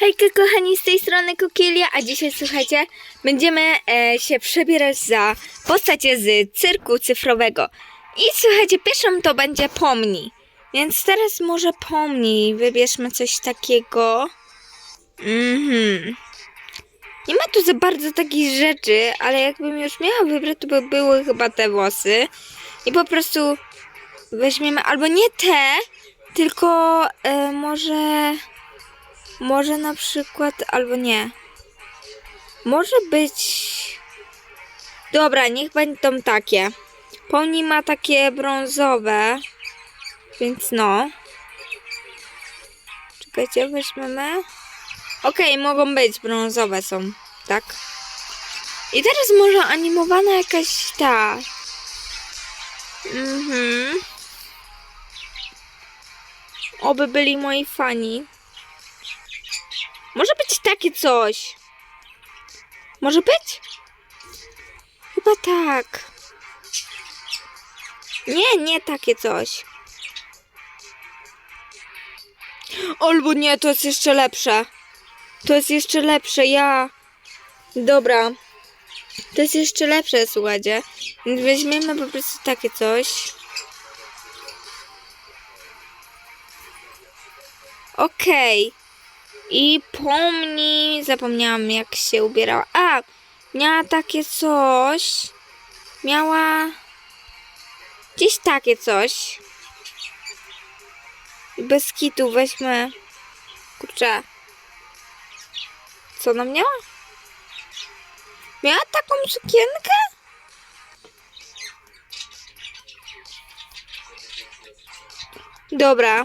Hejka kochani, z tej strony Kokilia, a dzisiaj słuchajcie, będziemy e, się przebierać za postacie z cyrku cyfrowego. I słuchajcie, pierwszą to będzie pomni. Więc teraz może pomni, wybierzmy coś takiego. Mhm. Nie ma tu za bardzo takich rzeczy, ale jakbym już miała wybrać, to by były chyba te włosy. I po prostu weźmiemy albo nie te, tylko e, może... Może na przykład, albo nie. Może być. Dobra, niech będą takie. Poni ma takie brązowe. Więc no. Czekajcie, weźmiemy. Okej, mogą być brązowe są, tak? I teraz może animowana jakaś ta. Mhm. Oby byli moi fani. Może być takie coś. Może być? Chyba tak. Nie, nie takie coś. Albo nie, to jest jeszcze lepsze. To jest jeszcze lepsze, ja. Dobra. To jest jeszcze lepsze, słuchajcie. Więc weźmiemy po prostu takie coś. Okej. I pomni, zapomniałam jak się ubierała. A, miała takie coś. Miała gdzieś takie coś. Bez kitu weźmy. Kurczę. Co ona miała? Miała taką sukienkę? Dobra.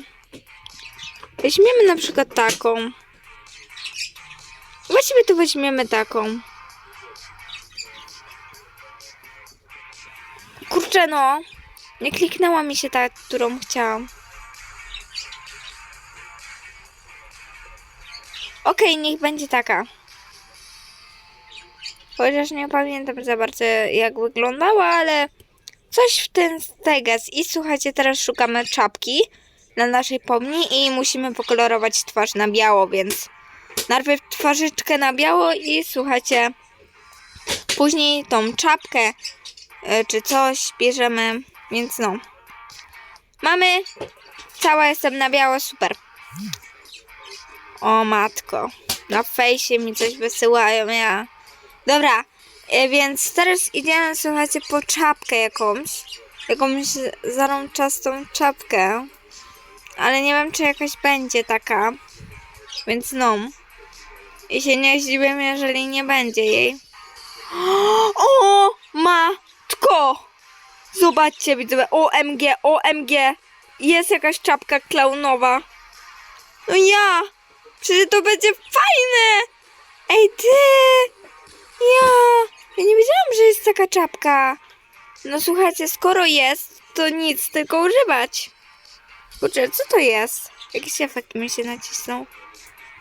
Weźmiemy na przykład taką. Właściwie to weźmiemy taką. Kurczę no. Nie kliknęła mi się ta, którą chciałam. Okej, niech będzie taka. Chociaż nie pamiętam za bardzo jak wyglądała, ale coś w ten steges. I słuchajcie, teraz szukamy czapki na naszej pomni i musimy pokolorować twarz na biało, więc najpierw twarzyczkę na biało i słuchajcie, później tą czapkę e, czy coś bierzemy, więc no. Mamy, cała jestem na biało, super. O matko, na fejsie mi coś wysyłają, ja. Dobra, e, więc teraz idziemy, słuchajcie, po czapkę jakąś, jakąś zarączastą czapkę, ale nie wiem, czy jakaś będzie taka, więc no. I się nie zdziwię, jeżeli nie będzie jej. O, matko! Zobaczcie, widzowie, OMG, OMG. Jest jakaś czapka klaunowa. No ja! Przecież to będzie fajne! Ej, ty! Ja! Ja nie wiedziałam, że jest taka czapka. No słuchajcie, skoro jest, to nic, tylko używać. Kurczę, co to jest? Jakiś efekt mi się nacisnął.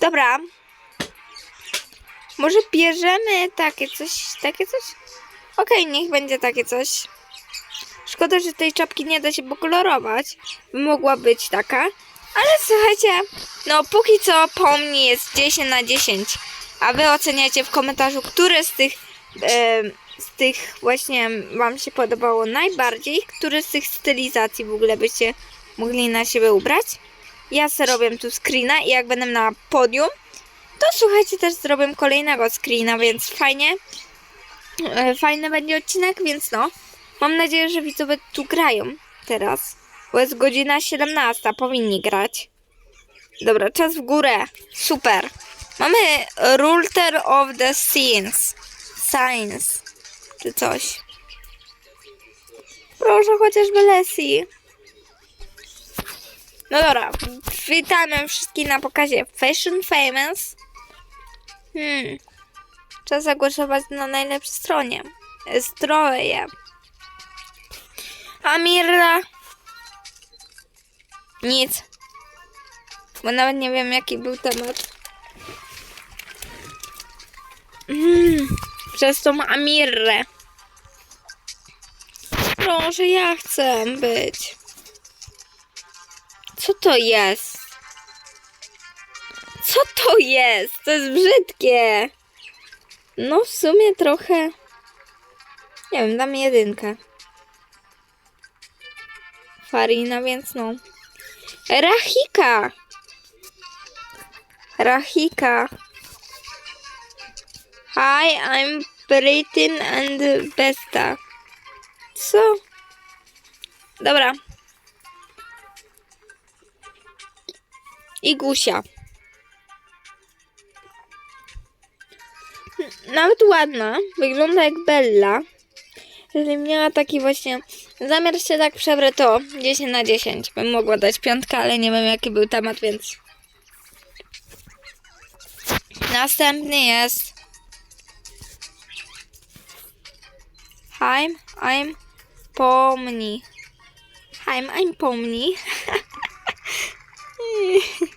Dobra. Może bierzemy takie coś, takie coś? Okej, niech będzie takie coś. Szkoda, że tej czapki nie da się pokolorować. Mogła być taka. Ale słuchajcie, no póki co po mnie jest 10 na 10. A wy oceniacie w komentarzu, które z tych, e, z tych właśnie wam się podobało najbardziej. Które z tych stylizacji w ogóle byście mogli na siebie ubrać. Ja sobie robię tu screena i jak będę na podium, to słuchajcie, też zrobię kolejnego screena, więc fajnie. E, Fajny będzie odcinek, więc no. Mam nadzieję, że widzowie tu grają teraz. Bo jest godzina 17, powinni grać. Dobra, czas w górę. Super. Mamy Ruler of the Scenes. Science. Czy coś. Proszę chociażby Leslie. No dobra, witamy wszystkich na pokazie Fashion Famous. Hmm. Czas zagłosować na najlepszej stronie. Zdrowie. Amirla. Nic. Bo nawet nie wiem jaki był temat. Mm, przez tą Amirę. Proszę, ja chcę być. Co to jest? Co to jest? To jest brzydkie. No w sumie trochę. Nie wiem, dam jedynkę. Farina, więc no. Rachika! Rachika. Hi, I'm Britain and Besta. Co? Dobra. I Gusia. Nawet ładna. Wygląda jak Bella. Jeżeli miała taki właśnie zamiar się tak przebrać, to 10 na 10 bym mogła dać piątkę, ale nie wiem jaki był temat, więc... Następny jest... I'm, I'm pomni. I'm, I'm pomni.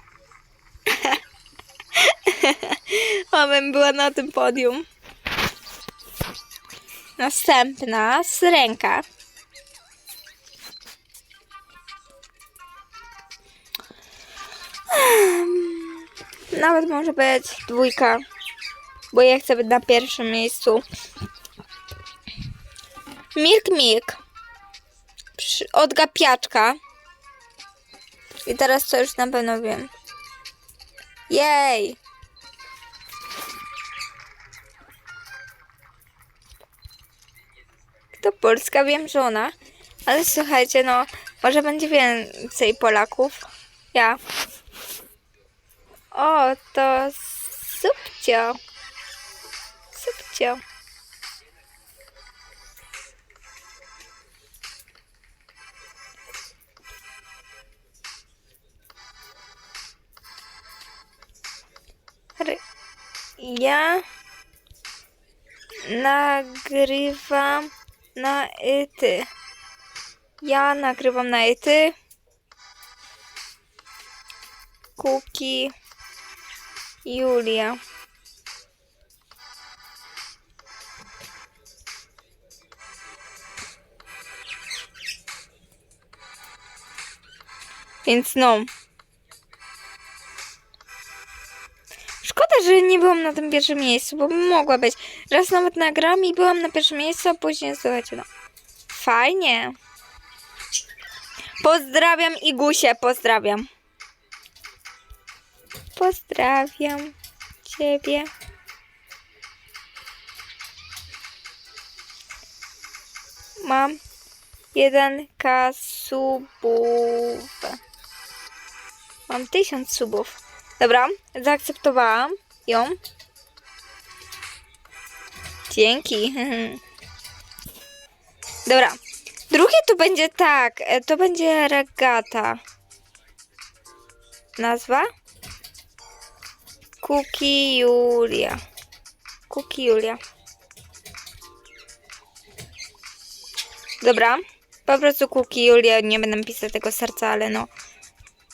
Abym była na tym podium. Następna syrenka. Nawet może być dwójka, bo ja chcę być na pierwszym miejscu. Milk Milk. Od gapiaczka. I teraz to już na pewno wiem. Jej! To Polska, wiem, że ona. Ale słuchajcie, no, może będzie więcej Polaków. Ja. O, to subcio. Subcio. Ja nagrywam na ity. Ja nagrywam na ity. Kuki. Julia. Więc no. Że nie byłam na tym pierwszym miejscu, bo mogła być. Raz nawet nagram i byłam na pierwszym miejscu, a później słuchajcie, no. Fajnie. Pozdrawiam Igusie, pozdrawiam. Pozdrawiam ciebie. Mam jeden k subów. Mam tysiąc subów. Dobra, zaakceptowałam ją. Dzięki. Dobra. Drugie to będzie tak. e, To będzie regata. Nazwa? Kuki Julia. Kuki Julia. Dobra. Po prostu Kuki Julia. Nie będę pisać tego serca, ale no.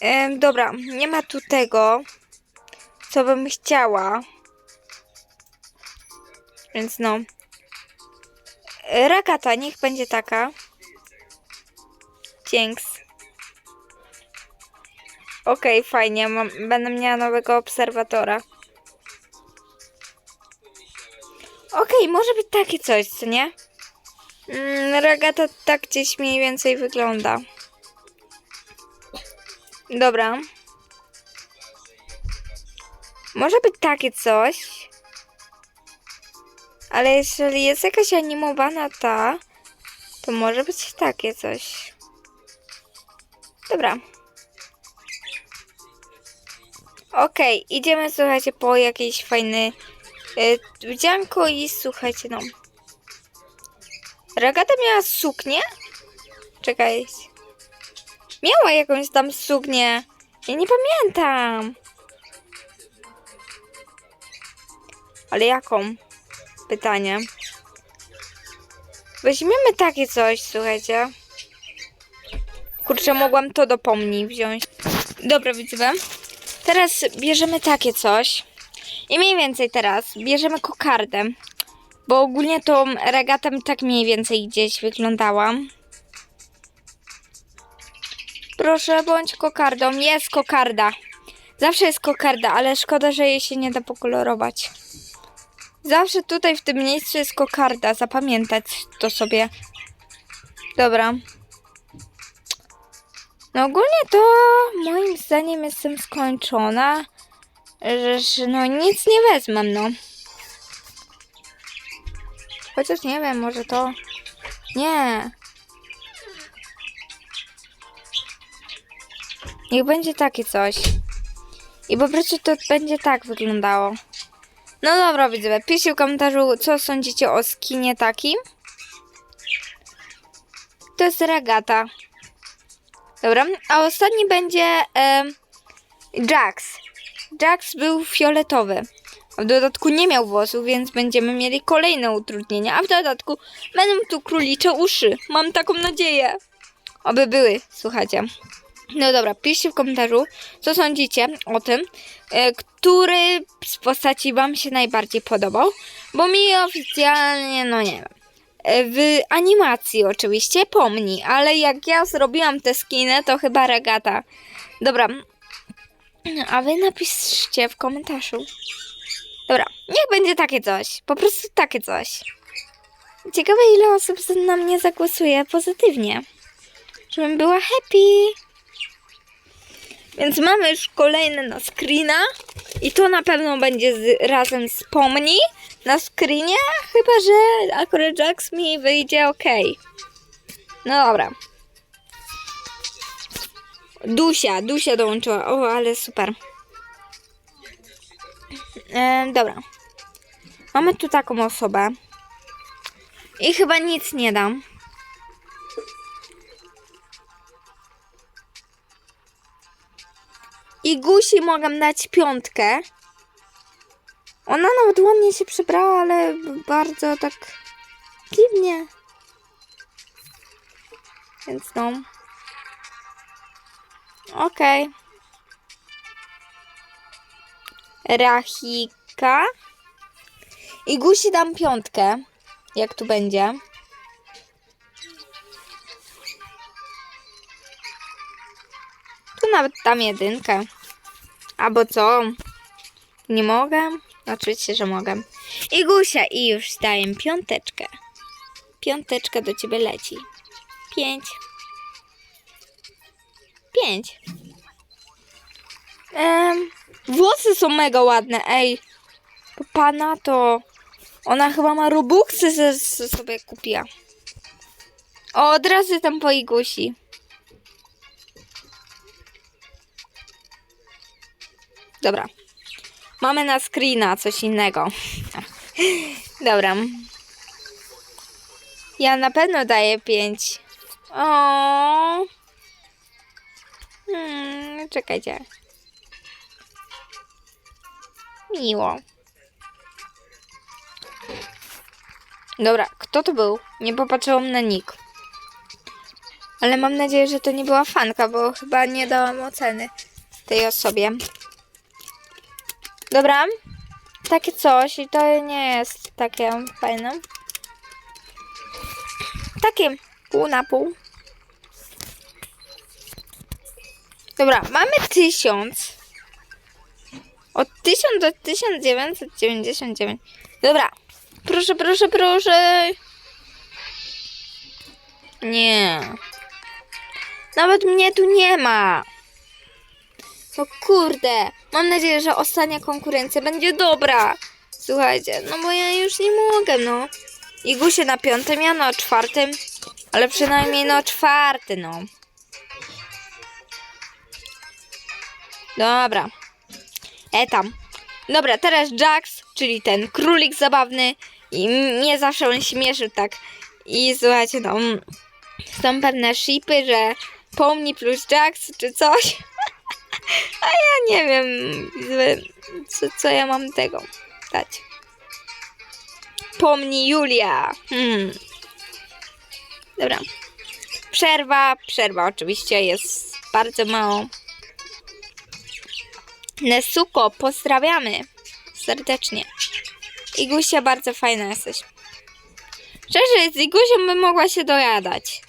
Em, dobra, nie ma tu tego, co bym chciała. Więc no. Ragata, niech będzie taka. Dzięks. Okej, fajnie. Mam, będę miała nowego obserwatora. Okej, może być takie coś, co nie? Mm, Ragata tak gdzieś mniej więcej wygląda. Dobra. Może być takie coś. Ale jeżeli jest jakaś animowana ta, to może być takie coś. Dobra. Okej, idziemy, słuchajcie, po jakiś fajny y, wdzianko i słuchajcie, no. Ragata miała suknię? Czekajcie. Miała jakąś tam suknię. Ja nie pamiętam. Ale jaką? Pytanie. Weźmiemy takie coś, słuchajcie. Kurczę, mogłam to do pomni wziąć. Dobra, widzowie. Teraz bierzemy takie coś. I mniej więcej teraz bierzemy kokardę. Bo ogólnie tą regatem tak mniej więcej gdzieś wyglądała. Proszę, bądź kokardą. Jest kokarda. Zawsze jest kokarda, ale szkoda, że jej się nie da pokolorować. Zawsze tutaj w tym miejscu jest kokarda. Zapamiętać to sobie. Dobra. No ogólnie to moim zdaniem jestem skończona. Że no nic nie wezmę, no. Chociaż nie wiem, może to... Nie. Niech będzie takie coś. I po prostu to będzie tak wyglądało. No dobra, widzowie, piszcie w komentarzu, co sądzicie o skinie takim. To jest regata. Dobra, a ostatni będzie em, Jax. Jax był fioletowy. A w dodatku nie miał włosów, więc będziemy mieli kolejne utrudnienia. A w dodatku będą tu królicze uszy. Mam taką nadzieję. Oby były, słuchajcie. No dobra, piszcie w komentarzu, co sądzicie o tym, e, który z postaci Wam się najbardziej podobał, bo mi oficjalnie, no nie wiem, e, w animacji oczywiście pomni, ale jak ja zrobiłam te skiny, to chyba regata. Dobra, a Wy napiszcie w komentarzu. Dobra, niech będzie takie coś, po prostu takie coś. Ciekawe ile osób na mnie zagłosuje pozytywnie, żebym była happy. Więc mamy już kolejne na screena. I to na pewno będzie z, razem z Pomni na screenie. Chyba, że akurat Jax mi wyjdzie ok. No dobra. Dusia, Dusia dołączyła. O, ale super. E, dobra. Mamy tu taką osobę. I chyba nic nie dam. I Gusi mogę dać piątkę. Ona nawet ładnie się przebrała, ale bardzo tak dziwnie. Więc no. Okej. Rachika. I Gusi dam piątkę. Jak tu będzie. Nawet dam jedynkę. Albo co? Nie mogę? Oczywiście, że mogę. I Gusia, i już daję piąteczkę. Piąteczka do ciebie leci. Pięć. Pięć. Em, włosy są mega ładne, ej. Pana to... Ona chyba ma robuxy, że sobie kupiła. O, od razu tam po Igusi. Dobra. Mamy na screena coś innego. Dobra. Ja na pewno daję 5. O. Hmm, czekajcie. Miło. Dobra, kto to był? Nie popatrzyłam na nick. Ale mam nadzieję, że to nie była fanka, bo chyba nie dałam oceny tej osobie. Dobra. Takie coś i to nie jest takie fajne. Takie pół na pół. Dobra, mamy tysiąc. Od 1000 do 1999. Dobra. Proszę, proszę, proszę. Nie. Nawet mnie tu nie ma. No kurde, mam nadzieję, że ostatnia konkurencja będzie dobra. Słuchajcie, no bo ja już nie mogę, no. I Gusie na piątym, ja na czwartym. Ale przynajmniej na czwarty, no. Dobra. E tam. Dobra, teraz Jax, czyli ten królik zabawny. I mnie zawsze on śmieszył tak. I słuchajcie, no. Są pewne shipy, że pomni plus Jax, czy coś. A ja nie wiem, co, co ja mam tego dać. Pomni Julia. Hmm. Dobra. Przerwa, przerwa oczywiście jest bardzo mało. Nesuko, pozdrawiamy serdecznie. Igusia, bardzo fajna jesteś. Szczerze, z Igusią bym mogła się dojadać.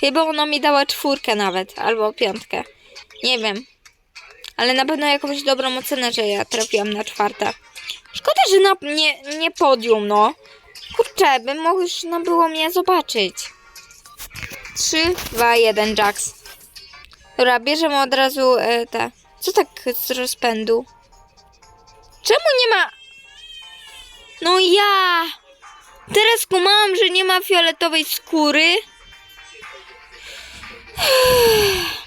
Chyba ona mi dała czwórkę nawet, albo piątkę. Nie wiem. Ale na pewno jakąś dobrą ocenę, że ja trafiłam na czwarte. Szkoda, że na, nie, nie podium, no. Kurczę, by można było mnie zobaczyć. 3, 2, 1, Jax. Dobra, bierzemy od razu e, te. Co tak z rozpędu? Czemu nie ma... No ja! Teraz kumałam, że nie ma fioletowej skóry.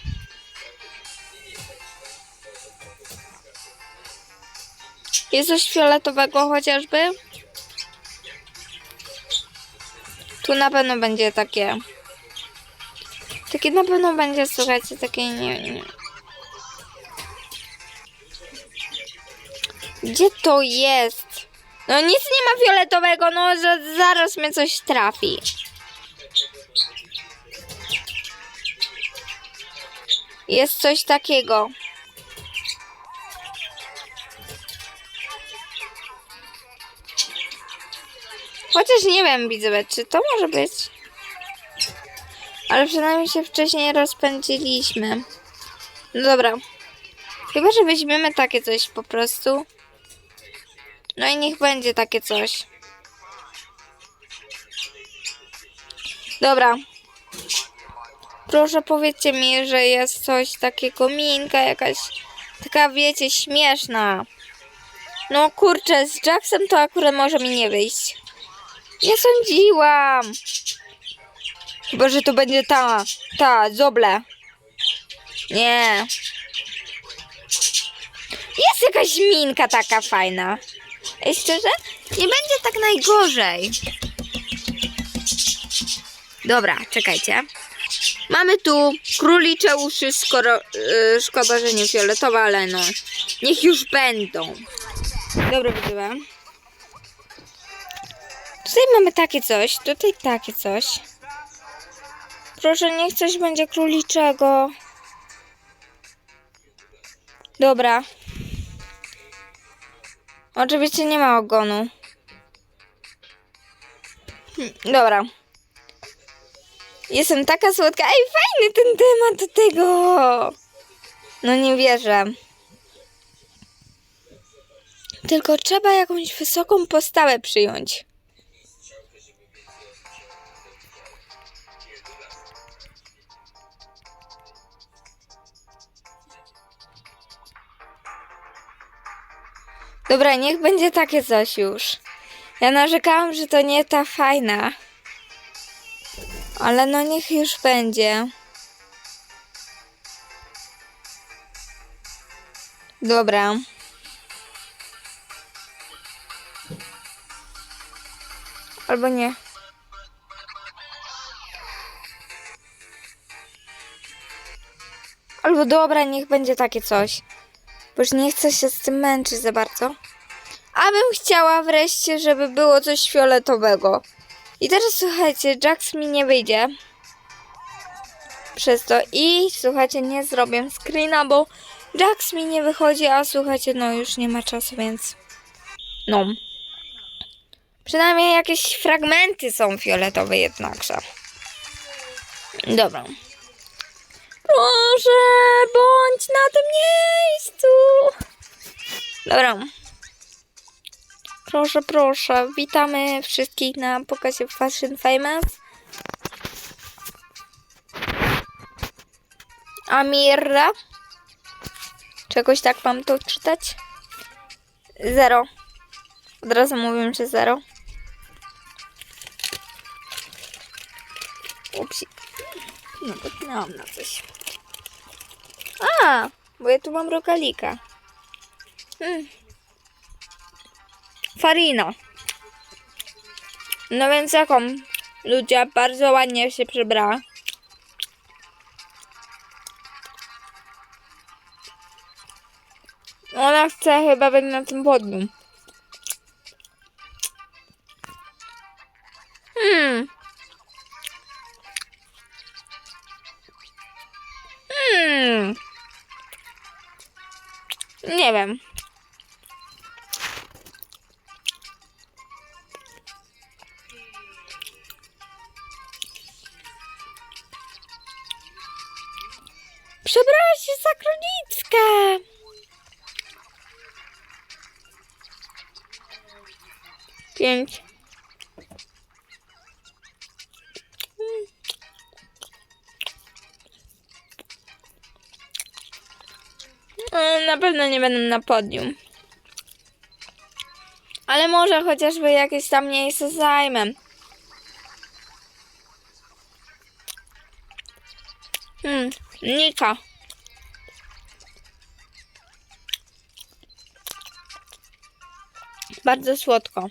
Jest coś fioletowego chociażby? Tu na pewno będzie takie. Takie na pewno będzie, słuchajcie, takie nie, nie. Gdzie to jest? No nic nie ma fioletowego, no za, zaraz mnie coś trafi. Jest coś takiego. Chociaż nie wiem, widzowie, czy to może być. Ale przynajmniej się wcześniej rozpędziliśmy. No dobra. Chyba, że weźmiemy takie coś po prostu. No i niech będzie takie coś. Dobra. Proszę powiedzcie mi, że jest coś takiego minka, jakaś taka wiecie, śmieszna. No kurczę, z Jacksem to akurat może mi nie wyjść. Nie sądziłam. Chyba, że to będzie ta, ta, zoble. Nie. Jest jakaś minka taka fajna. Ej, szczerze? Nie będzie tak najgorzej. Dobra, czekajcie. Mamy tu królicze uszy, skoro, yy, szkoda, że nie fioletowe, ale no, niech już będą. Dobra, widziałem. Tutaj mamy takie coś, tutaj takie coś. Proszę, niech coś będzie króliczego. Dobra. Oczywiście nie ma ogonu. Hm, Dobra. Jestem taka słodka. Ej, fajny ten temat do tego. No nie wierzę. Tylko trzeba jakąś wysoką postawę przyjąć. Dobra, niech będzie takie coś już. Ja narzekałam, że to nie ta fajna. Ale no niech już będzie. Dobra. Albo nie. Albo dobra, niech będzie takie coś. Bo już nie chcę się z tym męczyć za bardzo. A bym chciała wreszcie, żeby było coś fioletowego. I teraz słuchajcie, Jax mi nie wyjdzie. Przez to. I słuchajcie, nie zrobię screena, bo Jax mi nie wychodzi, a słuchajcie, no już nie ma czasu, więc. No. Przynajmniej jakieś fragmenty są fioletowe jednakże. Dobra. Proszę, bądź na tym miejscu. Dobra. Proszę, proszę. Witamy wszystkich na pokazie Fashion Famous. Amira. Czegoś tak mam to czytać? Zero. Od razu mówię, że zero. Upsi. No, potknęłam na coś. A, bo ja tu mam rogalika. Hmm. Farina. No więc jaką? Ludzie bardzo ładnie się przebrała. Ona chce chyba być na tym podium. Pięć. Mm, Na pewno nie będę na podium. Ale może chociażby jakieś tam miejsce zajmę. Hmm, Nika. Bardzo słodko.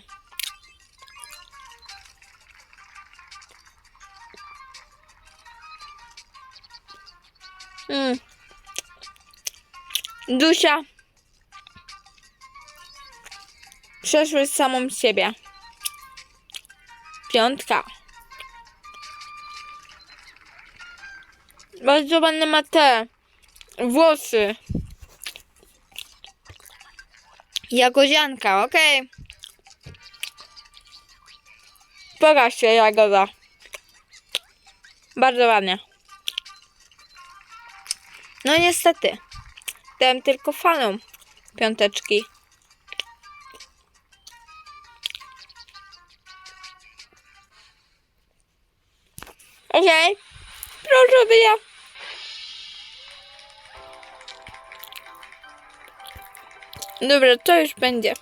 Dusia. Przeszły z samą siebie. Piątka. Bardzo ładne ma te włosy. Jagodzianka, okej. Pokaż się, Jagoda. Bardzo ładnie. No niestety. Dałem tylko fanom piąteczki. Okej. Proszę wyja. Dobra, to już będzie.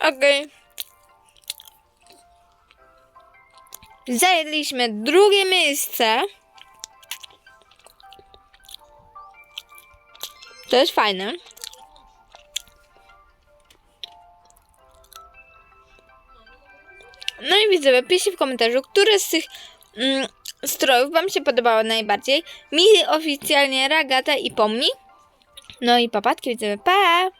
Okej. Zajęliśmy drugie miejsce. To jest fajne. No i widzowie, piszcie w komentarzu, które z tych mm, strojów Wam się podobało najbardziej. Mi oficjalnie Ragata i Pomni. No i papatki widzowie, pa!